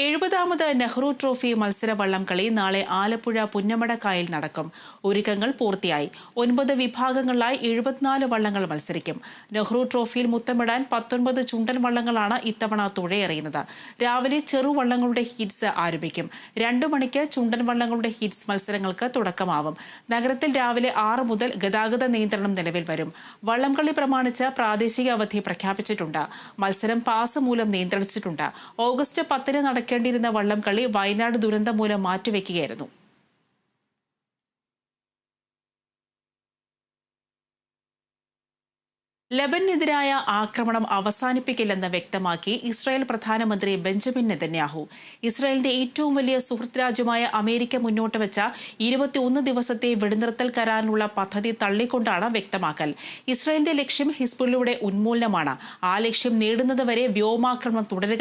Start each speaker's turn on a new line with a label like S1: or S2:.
S1: എഴുപതാമത് Nehru trophy മത്സര വള്ളംകളി നാളെ ആലപ്പുഴ പുന്നമടക്കായിൽ നടക്കും. ഒരുക്കങ്ങൾ പൂർത്തിയായി. ഒൻപത് വിഭാഗങ്ങളിലായി എഴുപത്തിനാല് വള്ളങ്ങൾ മത്സരിക്കും. നെഹ്റു ട്രോഫിയിൽ മുത്തമിടാൻ പത്തൊൻപത് ചുണ്ടൻ വള്ളങ്ങളാണ് ഇത്തവണ തുഴയെറിയുന്നത്. രാവിലെ ചെറുവള്ളങ്ങളുടെ ഹിറ്റ്സ് ആരംഭിക്കും. രണ്ടു മണിക്ക് ചുണ്ടൻ വള്ളങ്ങളുടെ ഹിറ്റ്സ് മത്സരങ്ങൾക്ക് തുടക്കമാവും. നഗരത്തിൽ രാവിലെ ആറ് മുതൽ ഗതാഗത നിയന്ത്രണം നിലവിൽ വരും. വള്ളംകളി പ്രമാണിച്ച് പ്രാദേശിക അവധി പ്രഖ്യാപിച്ചിട്ടുണ്ട്. മത്സരം പാസ് മൂലം നിയന്ത്രിച്ചിട്ടുണ്ട്. ഓഗസ്റ്റ് പത്തിന് നടക്കേണ്ടിയിരുന്ന വള്ളംകളി വയനാട് ദുരന്തം മൂലം മാറ്റിവെക്കുകയായിരുന്നു. ലബനെതിരായ ആക്രമണം അവസാനിപ്പിക്കില്ലെന്ന് വ്യക്തമാക്കി ഇസ്രായേൽ പ്രധാനമന്ത്രി ബെഞ്ചമിൻ നെതന്യാഹു. ഇസ്രായേലിന്റെ ഏറ്റവും വലിയ സുഹൃത്ത് രാജ്യമായ അമേരിക്ക മുന്നോട്ട് വെച്ച ഇരുപത്തിയൊന്ന് ദിവസത്തെ വെടിനിർത്തൽ കരാറിനുള്ള പദ്ധതി തള്ളിക്കൊണ്ടാണ് വ്യക്തമാക്കൽ. ഇസ്രായേലിന്റെ ലക്ഷ്യം ഹിസ്ബുള്ളയുടെ ഉന്മൂലനമാണ്. ആ ലക്ഷ്യം നേടുന്നതുവരെ വ്യോമാക്രമണം തുടരുക